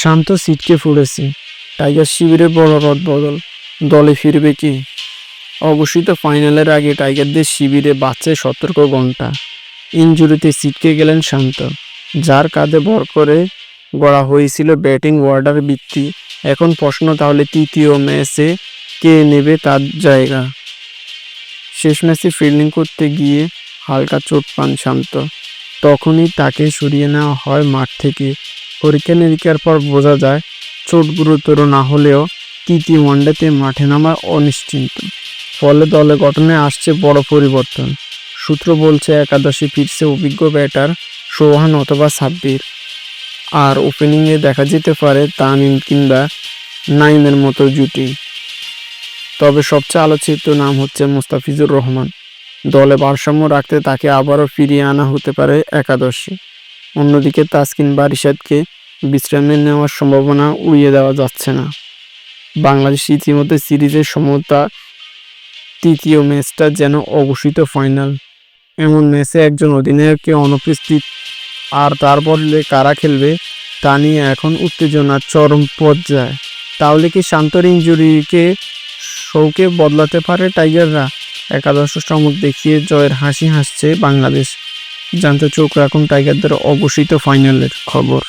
শান্ত সিটকে ফুড়েছে। Tiger শিবিরে বড় রদ বদল। দলে ফিরবে কি? অবশ্যই তো ফাইনালের আগে টাইগারদের শিবিরে বাচ্চা সতর্ক ঘণ্টা ইঞ্জুরিতে সিটকে গেলেন শান্ত। যার কাঁধে ভর করে গড়া হয়েছিল ব্যাটিং ওয়ার্ডার বৃত্তি। এখন প্রশ্ন তাহলে তৃতীয় ম্যাচে কে নেবে তার জায়গা? শেষ ম্যাচে ফিল্ডিং করতে গিয়ে হালকা চোট পান শান্ত। তখনই তাকে সরিয়ে নেওয়া হয় মাঠ থেকে। পরীক্ষা নিরীক্ষার পর বোঝা যায়, চোট গুরুতর না হলেও তৃতীয় ওয়ানডেতে মাঠে নামা অনিশ্চিন্ত। ফলে দলে গঠনে আসছে বড় পরিবর্তন। সূত্র বলছে, একাদশে ফিরছে অভিজ্ঞ ব্যাটার সোহান অথবা সাব্বির। আর ওপেনিংয়ে দেখা যেতে পারে তামিম কিংবা নাইমের মতো জুটি। তবে সবচেয়ে আলোচিত নাম হচ্ছে মোস্তাফিজুর রহমান। দলে ভারসাম্য রাখতে তাকে আবারও ফিরিয়ে আনা হতে পারে একাদশে। অন্যদিকে তাসকিন বারিশাদকে বিশ্রামে নেওয়ার সম্ভাবনা উড়িয়ে দেওয়া যাচ্ছে না। বাংলাদেশ ইতিমধ্যে সিরিজের সমতা তৃতীয় ম্যাচটা যেন অঘোষিত ফাইনাল। এমন ম্যাচে একজন অধিনায়ককে অনুপস্থিত আর তার বদলে কারা খেলবে তা নিয়ে এখন উত্তেজনার চরম পর্যায়ে। তাহলে কি শান্তর ইঞ্জুরিকে শোকে বদলাতে পারে টাইগাররা? একাদশ চমক দেখিয়ে জয়ের হাসি হাসছে বাংলাদেশ। জানতে চোখ রাখুন টাইগারদের অঘোষিত ফাইনালের খবর।